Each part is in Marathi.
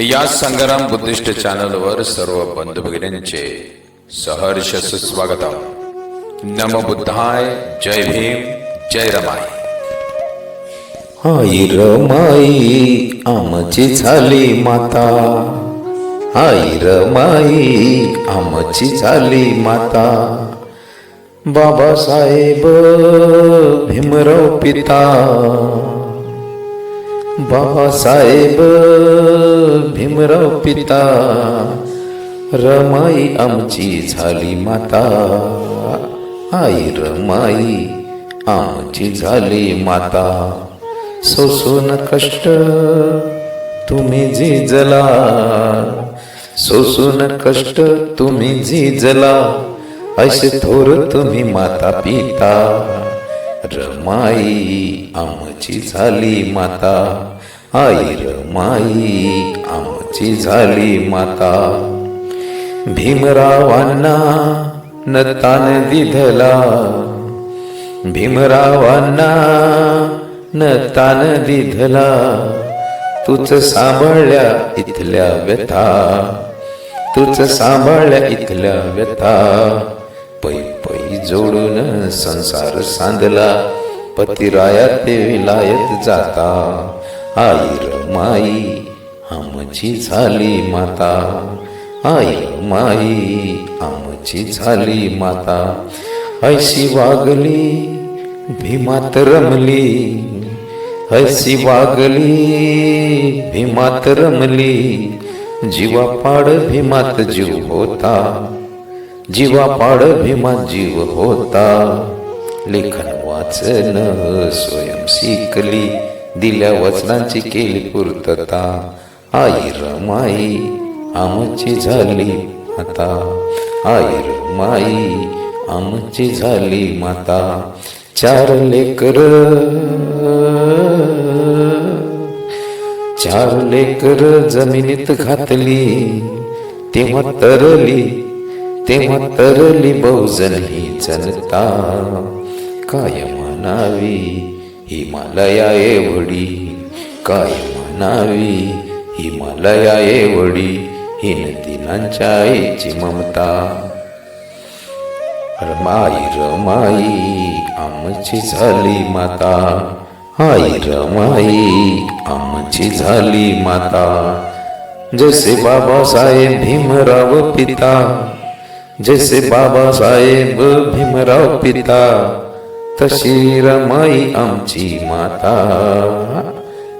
या संग्राम बुद्धिस्ट चॅनलवर सर्व बंधू भगिनींचे सहर्ष सुस्वागतम. नम बुद्धाय जय भीम जय रमाई. आई रमाई आमची झाली माता. आई रमाई आमची झाली माता. बाबासाहेब भीमराव पिता. बाबासाहेब भीमराव पिता रमाई आमची झाली माता आई रमाई आमची झाली माता. सोसून कष्ट तुम्ही झिजला सोसून कष्ट तुम्ही झिजला असे थोर तुम्ही माता पिता. रमाई आमची झाली माता. आई रमाई आमची झाली माता. भीमरावांना नतान दिधला भीमरावांना नतान दिधला तूच सांभाळल्या इथल्या व्यथा. तूच सांभाळल्या इथल्या व्यथा. पै पै जोडून संसार सांधला. पतिराया ते विलायत जाता. आई माई आमची झाली माता. आई माई आमची झाली माता. ऐशी वागली भीमात रमली. ऐशी वागली भीमात रमली. जीवा पाड भीमात जीव होता. जीवा पाड भीमा जीव होता. लेखन वाचन स्वयं शिकली. दिल्या वचनांची केली पूर्तता. आई रमाई आमची झाली माता. आई रमाई आमची झाली माता. चार लेकर. चार लेकर जमिनीत घातली. तेव्हा तरली. तेव्हा तरली बहुजन ही जनता काय म्हणावी हिमालया एवढी? काय म्हणावी हिमालया एवढी? हिन दिनांच्या आईची ममता. रमाई रमाई आमची झाली माता. आई रमाई आमची झाली माता. जसे बाबासाहेब भीमराव पिता. जसे बाबासाहेब भीमराव पिता तशी रमाई आमची माता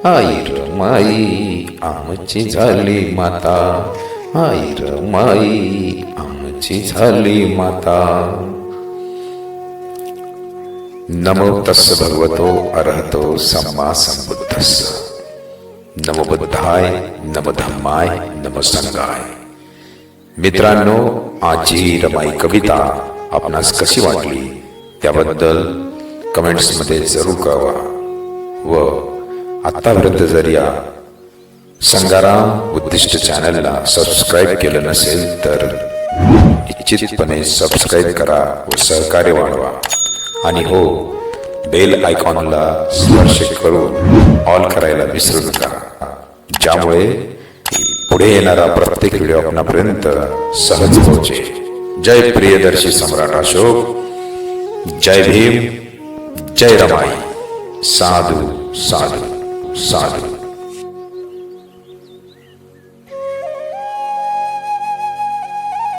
आई रमाई आमची झाली माता आई रमाई आमची झाली माता। नमो तस् भगवतो अरहतो सम्मा संबुद्धस्स नमो बुद्धाय नम धम्माय नम संगाय। मित्रांनो आजची रमाई कविता आपणास कशी वाटली? त्याबद्दल कमेंट्समध्ये जरूर कळवा. व आत्तापर्यंत जर या संगाराम उद्दिष्ट चॅनलला सबस्क्राईब केलं नसेल तर इच्छितपणे सबस्क्राईब करा व सहकार्य वाढवा. आणि हो बेल आयकॉनला स्पर्श करून ऑल करायला विसरू नका. ज्यामुळे पुढे येणारा प्रत्येक व्हिडिओ आपणापर्यंत सहज पोहोचे जय प्रियदर्शी सम्राट अशोक जय भीम जय रमाई साधू साधू साधू